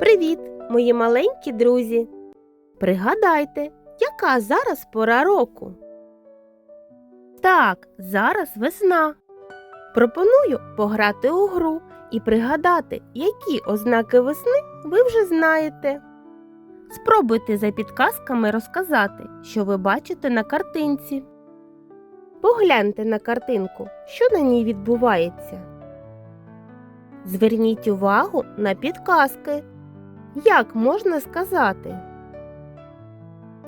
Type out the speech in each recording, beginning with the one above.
Привіт, мої маленькі друзі! Пригадайте, яка зараз пора року? Так, зараз весна. Пропоную пограти у гру і пригадати, які ознаки весни ви вже знаєте. Спробуйте за підказками розказати, що ви бачите на картинці. Погляньте на картинку, що на ній відбувається. Зверніть увагу на підказки. Як можна сказати?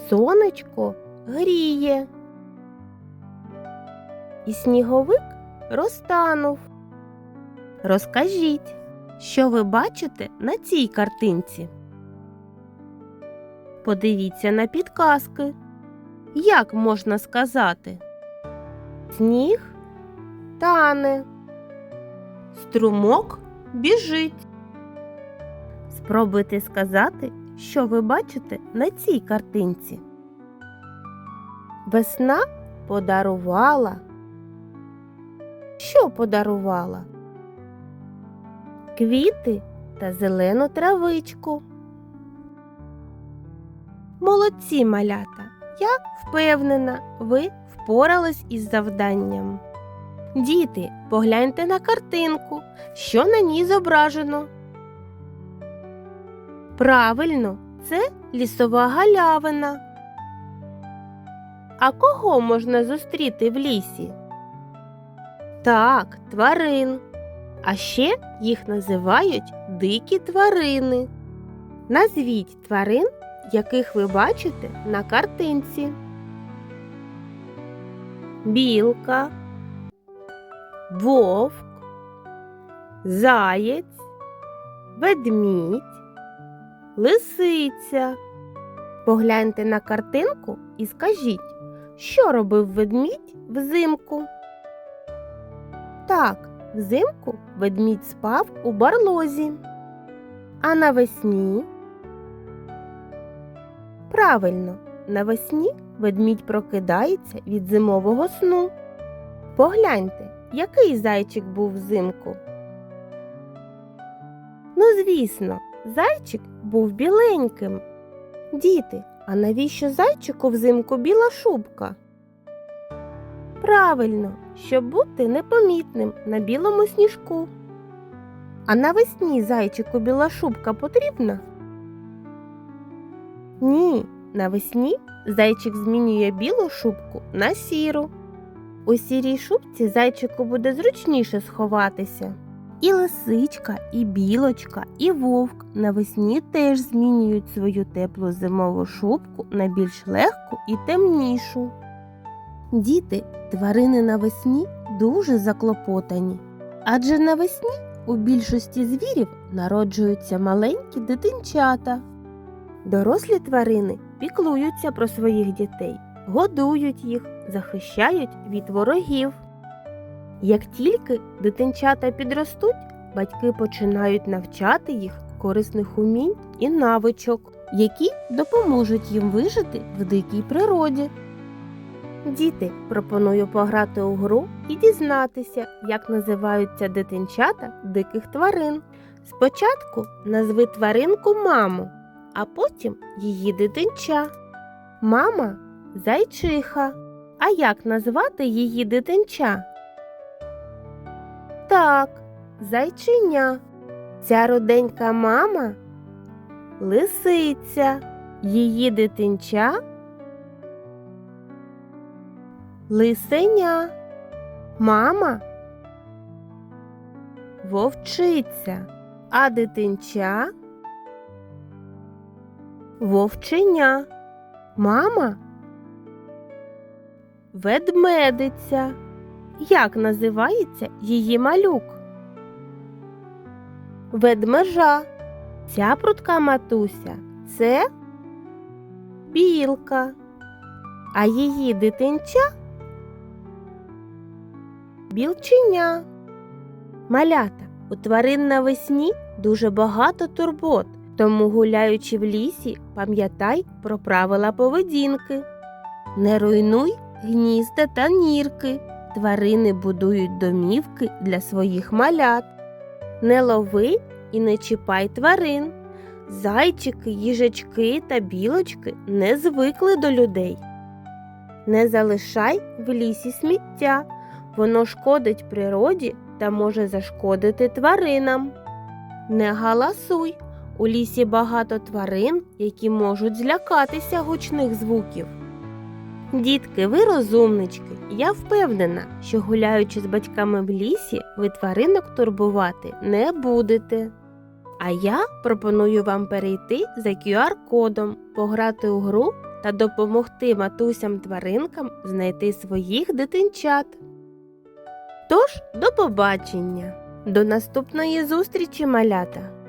Сонечко гріє. І сніговик розтанув. Розкажіть, що ви бачите на цій картинці. Подивіться на підказки. Як можна сказати? Сніг тане. Струмок біжить. Спробуйте сказати, що ви бачите на цій картинці. Весна подарувала. Що подарувала? Квіти та зелену травичку. Молодці малята! Я впевнена, ви впорались із завданням. Діти, погляньте на картинку, що на ній зображено. Правильно, це лісова галявина. А кого можна зустріти в лісі? Так, тварин. А ще їх називають дикі тварини. Назвіть тварин, яких ви бачите на картинці. Білка, вовк, заєць, ведмідь, лисиця. Погляньте на картинку і скажіть, що робив ведмідь взимку. Так, взимку ведмідь спав у барлозі. А навесні? Правильно, навесні ведмідь прокидається від зимового сну. Погляньте, який зайчик був взимку. Ну, звісно, зайчик був біленьким. Діти, а навіщо зайчику взимку біла шубка? Правильно, щоб бути непомітним на білому сніжку. А навесні зайчику біла шубка потрібна? Ні, навесні зайчик змінює білу шубку на сіру. У сірій шубці зайчику буде зручніше сховатися. І лисичка, і білочка, і вовк навесні теж змінюють свою теплу зимову шубку на більш легку і темнішу. Діти, тварини навесні дуже заклопотані, адже навесні у більшості звірів народжуються маленькі дитинчата. Дорослі тварини піклуються про своїх дітей, годують їх, захищають від ворогів. Як тільки дитинчата підростуть, батьки починають навчати їх корисних умінь і навичок, які допоможуть їм вижити в дикій природі. Діти, пропоную пограти у гру і дізнатися, як називаються дитинчата диких тварин. Спочатку назви тваринку маму, а потім її дитинча. Мама зайчиха. А як назвати її дитинча? Так, зайчиня. Ця руденька мама лисиця. Її дитинча лисеня. Мама вовчиця, а дитинча вовченя. Мама ведмедиця. Як називається її малюк? Ведмежа. Ця прутка матуся це білка, а її дитинча білченя. Малята у тварин навесні дуже багато турбот, тому гуляючи в лісі, пам'ятай про правила поведінки. Не руйнуй гнізда та нірки. Тварини будують домівки для своїх малят. Не лови і не чіпай тварин. Зайчики, їжачки та білочки не звикли до людей. Не залишай в лісі сміття, воно шкодить природі та може зашкодити тваринам. Не галасуй, у лісі багато тварин, які можуть злякатися гучних звуків. Дітки, ви розумнички. Я впевнена, що гуляючи з батьками в лісі, ви тваринок турбувати не будете. А я пропоную вам перейти за QR-кодом, пограти у гру та допомогти матусям тваринкам знайти своїх дитинчат. Тож, до побачення! До наступної зустрічі, малята!